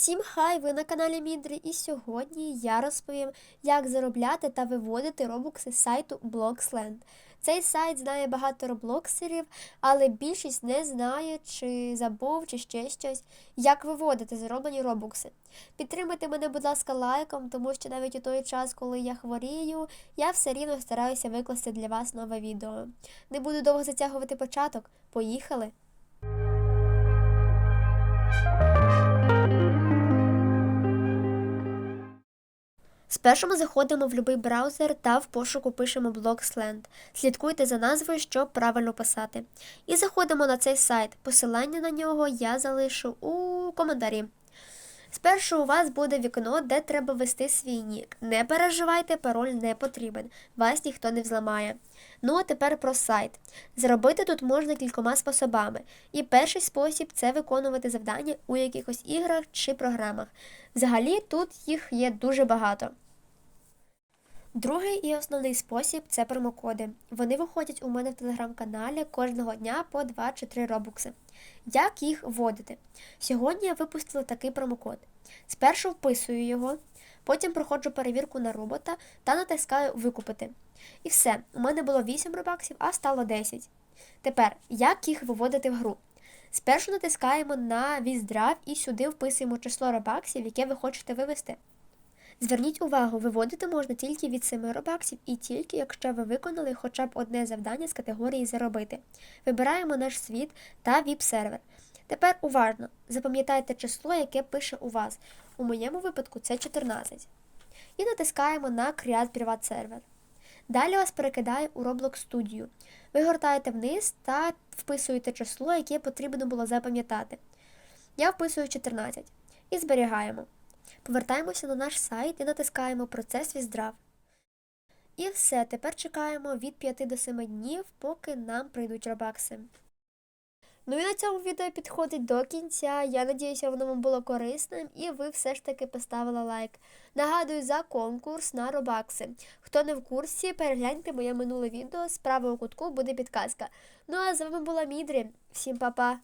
Всім хай! Ви на каналі Мідрі, і сьогодні я розповім, як заробляти та виводити робокси з сайту Bloxland. Цей сайт знає багато роблоксерів, але більшість не знає, чи забув, чи ще щось, як виводити зароблені робокси. Підтримайте мене, будь ласка, лайком, тому що навіть у той час, коли я хворію, я все рівно стараюся викласти для вас нове відео. Не буду довго затягувати початок. Поїхали! Спершу ми заходимо в будь-який браузер та в пошуку пишемо Bloxland. Слідкуйте за назвою, щоб правильно писати. І заходимо на цей сайт. Посилання на нього я залишу у коментарі. Спершу у вас буде вікно, де треба ввести свій нік. Не переживайте, пароль не потрібен, вас ніхто не взламає. Ну а тепер про сайт. Зробити тут можна кількома способами. І перший спосіб це виконувати завдання у якихось іграх чи програмах. Взагалі тут їх є дуже багато. Другий і основний спосіб це промокоди. Вони виходять у мене в телеграм-каналі кожного дня по 2 чи 3 робокси. Як їх вводити? Сьогодні я випустила такий промокод. Спершу вписую його, потім проходжу перевірку на робота та натискаю Викупити. І все, у мене було 8 робаксів, а стало 10. Тепер, як їх виводити в гру? Спершу натискаємо на Віздрав і сюди вписуємо число робаксів, яке ви хочете вивести. Зверніть увагу, виводити можна тільки від 7 робаксів і тільки якщо ви виконали хоча б одне завдання з категорії Заробити. Вибираємо наш світ та віп-сервер. Тепер уважно запам'ятайте число, яке пише у вас. У моєму випадку це 14. І натискаємо на Create Privat Server. Далі вас перекидає у Roblox Studio. Ви гортаєте вниз та вписуєте число, яке потрібно було запам'ятати. Я вписую 14 і зберігаємо. Повертаємося на наш сайт і натискаємо Процес віздрав. І все, тепер чекаємо від 5 до 7 днів, поки нам прийдуть робакси. Ну і на цьому відео підходить до кінця. Я надіюся, воно вам було корисним і ви все ж таки поставили лайк. Нагадую за конкурс на робакси. Хто не в курсі, перегляньте моє минуле відео. Справа у кутку буде підказка. Ну а з вами була Мідрі. Всім па-па!